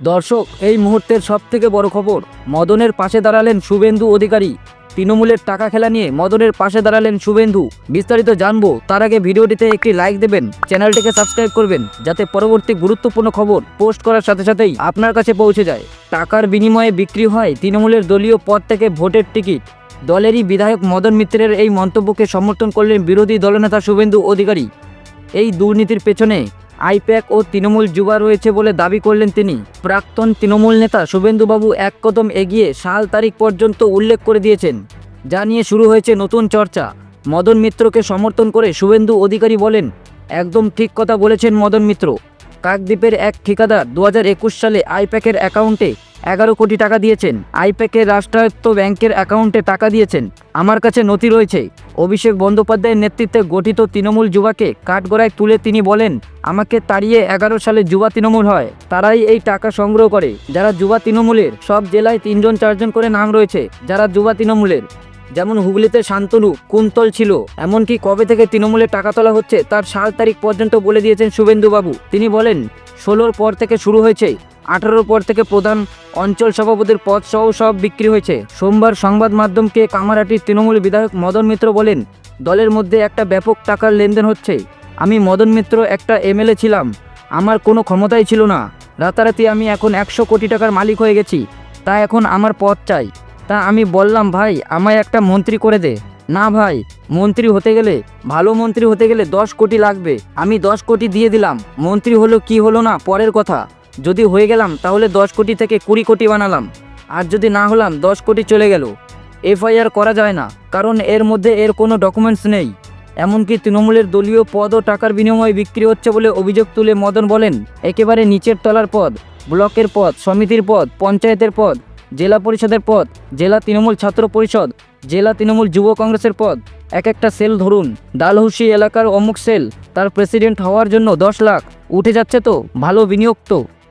দর্শক, এই মুহূর্তের সব থেকে বড় খবর, মদনের পাশে দাঁড়ালেন শুভেন্দু অধিকারী। তৃণমূলের টাকা খেলা নিয়ে মদনের পাশে দাঁড়ালেন শুভেন্দু। বিস্তারিত জানব, তার আগে ভিডিওটিতে একটি লাইক দেবেন, চ্যানেলটিকে সাবস্ক্রাইব করবেন, যাতে পরবর্তী গুরুত্বপূর্ণ খবর পোস্ট করার সাথে সাথেই আপনার কাছে পৌঁছে যায়। টাকার বিনিময়ে বিক্রি হয় তৃণমূলের দলীয় পদ থেকে ভোটের টিকিট। দলেরই বিধায়ক মদন মিত্রের এই মন্তব্যকে সমর্থন করলেন বিরোধী দলনেতা শুভেন্দু অধিকারী। এই দুর্নীতির পেছনে আইপ্যাক ও তৃণমূল যুবা রয়েছে বলে দাবি করলেন তিনি। প্রাক্তন তৃণমূল নেতা শুভেন্দুবাবু এক কদম এগিয়ে সাল তারিখ পর্যন্ত উল্লেখ করে দিয়েছেন। যা নিয়ে শুরু হয়েছে নতুন চর্চা। মদন মিত্রকে সমর্থন করে শুভেন্দু অধিকারী বলেন, একদম ঠিক কথা বলেছেন মদন মিত্র। কাকদ্বীপের এক ঠিকাদার দু হাজার একুশ সালে আইপ্যাকের অ্যাকাউন্টে এগারো কোটি টাকা দিয়েছেন। আইপ্যাকের রাষ্ট্রায়ত্ত ব্যাংকের অ্যাকাউন্টে টাকা দিয়েছেন। আমার কাছে নথি রয়েছে। অভিষেক বন্দ্যোপাধ্যায়ের নেতৃত্বে গঠিত তৃণমূল যুবাকে কাঠগড়ায় তুলে তিনি বলেন, আমাকে তাড়িয়ে এগারো সালে যুবা তৃণমূল হয়। তারাই এই টাকা সংগ্রহ করে। যারা যুবা তৃণমূলের, সব জেলায় তিনজন চারজন করে নাম রয়েছে, যারা যুবা তৃণমূলের। যেমন হুগলিতে শান্তনু, কুন্তল ছিল। এমনকি কবে থেকে তৃণমূলের টাকা তোলা হচ্ছে, তার সাত তারিখ পর্যন্ত বলে দিয়েছেন শুভেন্দুবাবু। তিনি বলেন, ষোলোর পর থেকে শুরু হয়েছে। আঠারোর পর থেকে প্রধান অঞ্চল সভাপতির পদ সহ সব বিক্রি হয়েছে। সোমবার সংবাদ মাধ্যমকে কামারাটির তৃণমূল বিধায়ক মদন মিত্র বলেন, দলের মধ্যে একটা ব্যাপক টাকার লেনদেন হচ্ছে। আমি মদন মিত্র একটা এমএলএ ছিলাম। আমার কোনো ক্ষমতাই ছিল না। রাতারাতি আমি এখন একশো কোটি টাকার মালিক হয়ে গেছি। তা এখন আমার পদ চাই। তা আমি বললাম, ভাই, আমায় একটা মন্ত্রী করে দে। না ভাই, মন্ত্রী হতে গেলে, ভালো মন্ত্রী হতে গেলে দশ কোটি লাগবে। আমি দশ কোটি দিয়ে দিলাম। মন্ত্রী হলো কি হলো না, পরের কথা। যদি হয়ে গেলাম, তাহলে দশ কোটি থেকে কুড়ি কোটি বানালাম। আর যদি না হলাম, দশ কোটি চলে গেল। এফআইআর করা যায় না, কারণ এর মধ্যে এর কোনো ডকুমেন্টস নেই। এমনকি তৃণমূলের দলীয় পদ ও টাকার বিনিময়ে বিক্রি হচ্ছে বলে অভিযোগ তুলে মদন বলেন, একেবারে নিচের তলার পদ, ব্লকের পদ, সমিতির পদ, পঞ্চায়েতের পদ, জেলা পরিষদের পদ, জেলা তৃণমূল ছাত্র পরিষদ, জেলা তৃণমূল যুব কংগ্রেসের পদ। এক একটা সেল ধরুন, ডালহুসি এলাকার অমুক সেল, তার প্রেসিডেন্ট হওয়ার জন্য দশ লাখ, উঠে যাচ্ছে তো, ভালো বিনিয়োগ তো।